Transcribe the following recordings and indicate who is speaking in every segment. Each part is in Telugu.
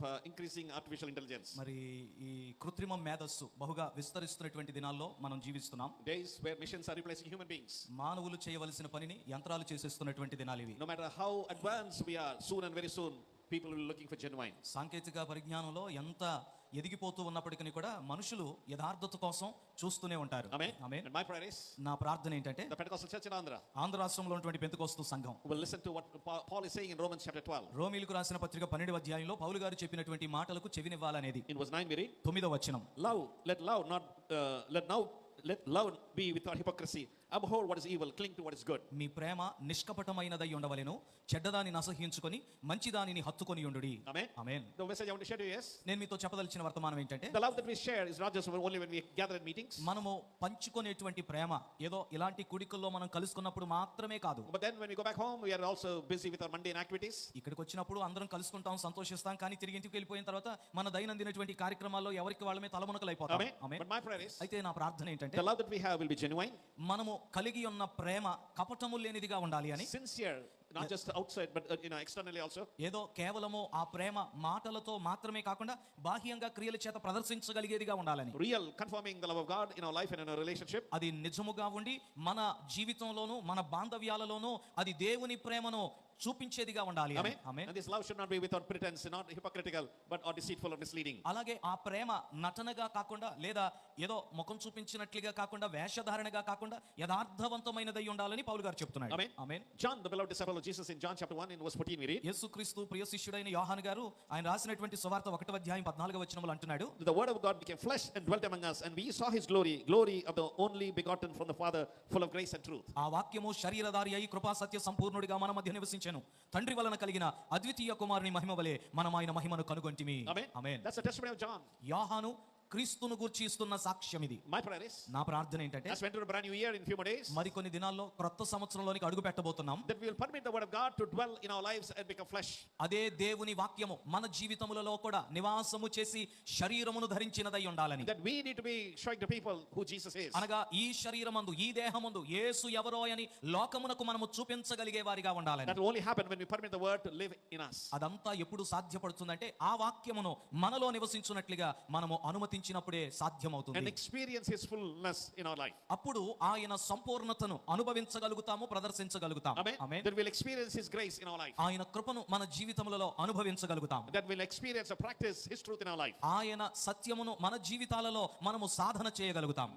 Speaker 1: uh, increasing artificial intelligence.
Speaker 2: మరి ఈ కృత్రిమ మేధస్సు బహుగా విస్తరిస్తున్నటువంటి దినాల్లో మనం జీవిస్తున్నాం
Speaker 1: Days where machines are replacing human beings.
Speaker 2: మానవులు చేయవలసిన పనిని యంత్రాలు చేసేస్తున్నటువంటి దినాలు ఇవి
Speaker 1: No matter how advanced we are, soon and very soon, people will be looking for genuine.
Speaker 2: సాంకేతిక పరిజ్ఞానంలో ఎంత ఎదిగిపోతూ ఉన్నప్పటికీ కూడా మనుషులు యథార్థత కోసం చూస్తూనే ఉంటారు. నా ప్రార్థన ఏంటంటే ఆంధ్ర రాష్ట్రంలో ఉన్నటువంటి పెంతకోస్తు సంఘం. రోమిలకు రాసిన పత్రిక పన్నెండు అధ్యాయంలో పౌలు గారు చెప్పినటువంటి మాటలకు చెవినివ్వాలనేది. తొమ్మిదో వచ్చినం
Speaker 1: love let love not let now let love be with hypocrisy hypocrisy. Abhor what is evil, cling to what is good.
Speaker 2: మీ ప్రేమ నిష్కపటమైనదై ఉండవలెను చెడ్డదానిని అసహించుకొని మంచిదానిని హత్తుకొని ఉండుడి
Speaker 1: Amen.
Speaker 2: Amen
Speaker 1: The message I want to share to you is,
Speaker 2: నేను మీతో చెప్పదలిచిన వర్తమానం ఏంటంటే
Speaker 1: the love that we share is not just only when we gather in meetings,
Speaker 2: మనము పంచుకునేటువంటి ప్రేమ ఏదో ఇలాంటి కుడికల్లో మనం కలుసుకున్నప్పుడు మాత్రమే కాదు
Speaker 1: but then when we go back home, we are also busy with our mundane activities.
Speaker 2: ఇక్కడికి వచ్చినప్పుడు అందరం కలుసుకుంటాం సంతోషిస్తాం కానీ తిరిగి ఇంటికి వెళ్ళిపోయిన తర్వాత మన దైనందినటువంటి కార్యక్రమాల్లో ఎవరికి వాళ్ళమే తలమునకలైపోతాం
Speaker 1: Amen.
Speaker 2: Amen.
Speaker 1: But my prayer is,
Speaker 2: అయితే నా ప్రార్థన ఏంటంటే
Speaker 1: the love that we have will be genuine,
Speaker 2: మనము కలిగి ఉన్న ప్రేమ కపటము లేనిదిగా ఉండాలి అని
Speaker 1: sincere, not just outside, but uh, you know, externally also.
Speaker 2: ఏదో కేవలము ఆ ప్రేమ మాటలతో మాత్రమే కాకుండా బాహ్యంగా క్రియల చేత ప్రదర్శించగలిగేదిగా ఉండాలని
Speaker 1: Real, confirming the love of God in our life and in our relationship.
Speaker 2: అది నిజముగా ఉండి మన జీవితంలోను మన బాంధవ్యాలలోనూ అది దేవుని ప్రేమను చూపించేదిగా ఉండాలి ఆమె
Speaker 1: ఆమె this love should not be without pretence not hypocritical but or deceitful or misleading
Speaker 2: అలాగే ఆ ప్రేమ నటనగా కాకుండా లేదా ఏదో ముఖం చూపించినట్లుగా కాకుండా వేషధారణగా కాకుండా యథార్థవంతమైనది ఉండాలని పౌలు గారు చెప్తున్నారు
Speaker 1: ఆమె
Speaker 2: ఆమె
Speaker 1: John the beloved disciple of Jesus in John chapter 1 in verse 14 మీరి
Speaker 2: యేసుక్రీస్తు ప్రియ శిష్యుడైన యోహాను గారు ఆయన రాసినటువంటి సువార్త 1వ అధ్యాయం 14వ వచనంలో అంటున్నాడు.
Speaker 1: The word of God became flesh and dwelt among us and we saw his glory glory of the only begotten from the father full of grace and truth
Speaker 2: ఆ వాక్యము శరీరధారి అయి కృపా సత్య సంపూర్ణుడిగా మన మధ్య నివసించే తండ్రి వలన కలిగిన అద్వితీయ కుమారుని మహిమ వలె మనం ఆయన మహిమను కనుగొంటిమి. ఆమేన్
Speaker 1: That's the testimony of John.
Speaker 2: యోహాను క్రీస్తును గురించి ఇస్తున్న సాక్ష్యం ఇది.
Speaker 1: మై ప్రయర్స్
Speaker 2: నా ప్రార్థన ఏంటంటే
Speaker 1: as we enter brand new year in few days
Speaker 2: మరి కొన్ని దినాల్లో క్రొత్త సంవత్సరంలోకి అడుగు పెట్టబోతున్నాం.
Speaker 1: That we will permit the word of God to dwell in our lives and become flesh
Speaker 2: అదే దేవుని వాక్యము మన జీవితములలో కూడా నివాసము చేసి శరీరమును ధరించినదై ఉండాలని.
Speaker 1: That we need to be showing the people who Jesus is
Speaker 2: అనగా ఈ శరీరమందు ఈ దేహమందు యేసు ఎవరో అని లోకమునకు మనము చూపించగలిగే వారిగా ఉండాలని.
Speaker 1: That only happen when we permit the word to live in us.
Speaker 2: అదంతా ఎప్పుడు సాధ్యపడుతుందంటే ఆ వాక్యమును మనలో నివసించునట్లుగా మనము అనుమతి
Speaker 1: సాధించినప్పుడే
Speaker 2: సాధ్యమవుతుంది. అప్పుడు ఆయన సంపూర్ణతను అనుభవించగలుగుతాము ప్రదర్శించగలుగుతాము.
Speaker 1: Then will experience grace in ప్రదర్శించగలుగుతాం
Speaker 2: ఆయన కృపను మన జీవితములలో అనుభవించగలుగుతాం ఆయన సత్యమును మన జీవితాలలో మనము సాధన చేయగలుగుతాం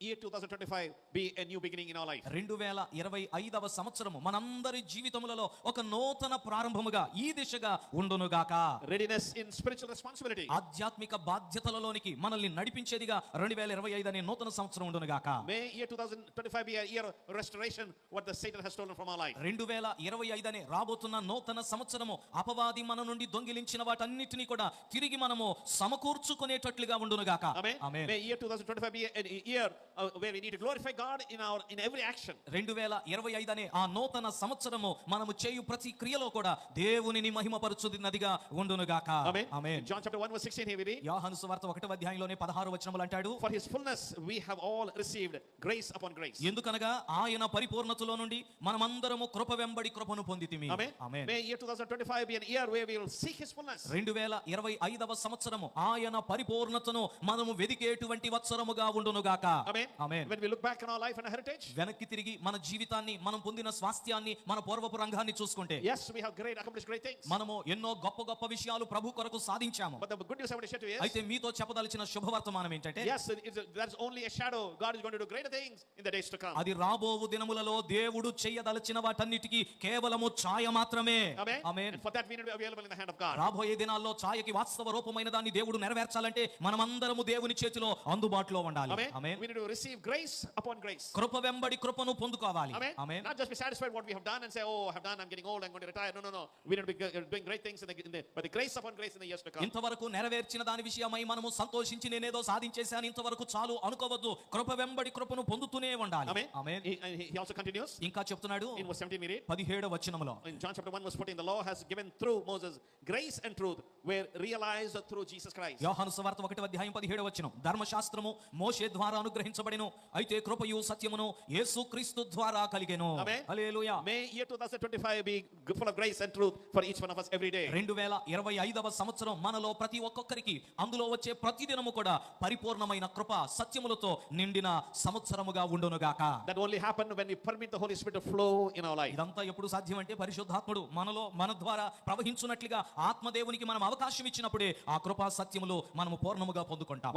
Speaker 1: year 2025 be a new beginning in our life.
Speaker 2: రెండు వేల ఇరవై ఐదవ సంవత్సరము మనందరి జీవితములలో ఒక నూతన ప్రారంభముగా ఈ దిశగా ఉండునుగాక
Speaker 1: Readiness in spiritual responsibility.
Speaker 2: ఆధ్యాత్మిక బాధ్యతలలోనికి మనల్ని నడిపించేదిగా రెండు వేల ఇరవై ఐదు అనే నూతన సంవత్సరం ఉండునుగాక
Speaker 1: May year 2025 be a year of restoration, what the Satan has stolen from our life.
Speaker 2: రెండు వేల ఇరవై ఐదు అనే రాబోతున్న నూతన సంవత్సరము అపవాది మన నుండి దొంగిలించిన వాటన్నిటిని కూడా తిరిగి మనము సమకూర్చుకునేటట్లుగా ఉండునుగాక
Speaker 1: Amen.
Speaker 2: Amen.
Speaker 1: May year 2025 be a a year uh, where we need to glorify God in our in every action.
Speaker 2: రెండు వేల ఇరవై ఐదు అనే ఆ నూతన సంవత్సరము మనము చేయు ప్రతి క్రియలో కూడా దేవునిని మహిమపరచుదినదిగా ఉండునుగాక
Speaker 1: Amen.
Speaker 2: Amen
Speaker 1: In John chapter 1 verse 16 here we read,
Speaker 2: యోహాను సువార్త ఒకటో అధ్యాయంలోనే పదహారు వచనములు అంటాడు
Speaker 1: For his fullness we have all received grace upon grace.
Speaker 2: ఎందుకనగా ఆయన పరిపూర్ణతలో నుండి మనమందరము కృప వెంబడి కృపను పొందితిమి
Speaker 1: Amen.
Speaker 2: Amen
Speaker 1: May year 2025 be an year where we will seek his fullness.
Speaker 2: రెండు వేల ఇరవై ఐదవ సంవత్సరము ఆయన పరిపూర్ణతను మనము వెదికేటువంటి వత్సరముగా ఉండునుగాక
Speaker 1: Amen.
Speaker 2: ఆమేన్
Speaker 1: Heritage
Speaker 2: వెనక్కి తిరిగి మన జీవితాన్ని మనం పొందిన స్వాస్థ్యాన్ని మన పూర్వపు రంగాన్ని చూసుకుంటే మనము ఎన్నో గొప్ప గొప్ప విషయాలు ప్రభు కొరకు సాధించాము. అయితే మీతో చెప్పదలిచిన శుభవర్తమానం ఏంటంటే అది రాబో దినములలో దేవుడు చేయదలచిన వాటన్నిటికి కేవలము ఛాయ మాత్రమే. రాబోయే దినాల్లో ఛాయకి వాస్తవ రూపమైన దాన్ని దేవుడు నెరవేర్చాలంటే మనమందరము దేవుని చేతిలో అందుబాటులో ఉండాలి.
Speaker 1: receive grace upon grace.
Speaker 2: కృప వెంబడి కృపను పొందుకోవాలి
Speaker 1: Amen.
Speaker 2: Amen
Speaker 1: Not just be satisfied what we have done and say, oh, I have done, I'm getting old, I'm going to retire. No, no, no. We need to be go- doing great things in the, in the but the grace upon grace in the years to come.
Speaker 2: ఇంతవరకు నెరవేర్చిన దాని విషయమై మనము సంతోషించి నేనేదో సాధించేశాను ఇంతవరకు చాలు అనుకోవద్దు కృప వెంబడి కృపను పొందుతూనే ఉండాలి
Speaker 1: Amen.
Speaker 2: Amen
Speaker 1: He, and he he also continues
Speaker 2: ఇంకా చెప్తున్నాడు
Speaker 1: in verse 17 we read.
Speaker 2: పదిహేడు వచనములో
Speaker 1: In John chapter 1 verse 14, the law has given through Moses grace and truth were realized through Jesus Christ.
Speaker 2: యోహాను సువార్త ఒకటి అధ్యాయం పదిహేడు వచనం ధర్మశాస్త్రము మోషే ద్వారా అనుగ్రహించ అనుగ్రహించబడెను అయితే కృపయు సత్యమును యేసు క్రీస్తు ద్వారా కలిగెను. హల్లెలూయా.
Speaker 1: May year 2025 be full of grace and truth for each one of us
Speaker 2: వేల ఇరవై ఐదవ సంవత్సరం మనలో ప్రతి ఒక్కొక్కరికి అందులో వచ్చే ప్రతి దినము కూడా పరిపూర్ణమైన కృప సత్యములతో నిండిన సంవత్సరముగా ఉండునుగాక.
Speaker 1: That only happen when we permit the Holy Spirit to flow in our life.
Speaker 2: ఇదంతా ఎప్పుడు సాధ్యమంటే పరిశుద్ధాత్ముడు మనలో మన ద్వారా ప్రవహించున్నట్లుగా ఆత్మదేవునికి మనం అవకాశం ఇచ్చినప్పుడే ఆ కృపా సత్యములు మనము పూర్ణముగా పొందుకుంటాం.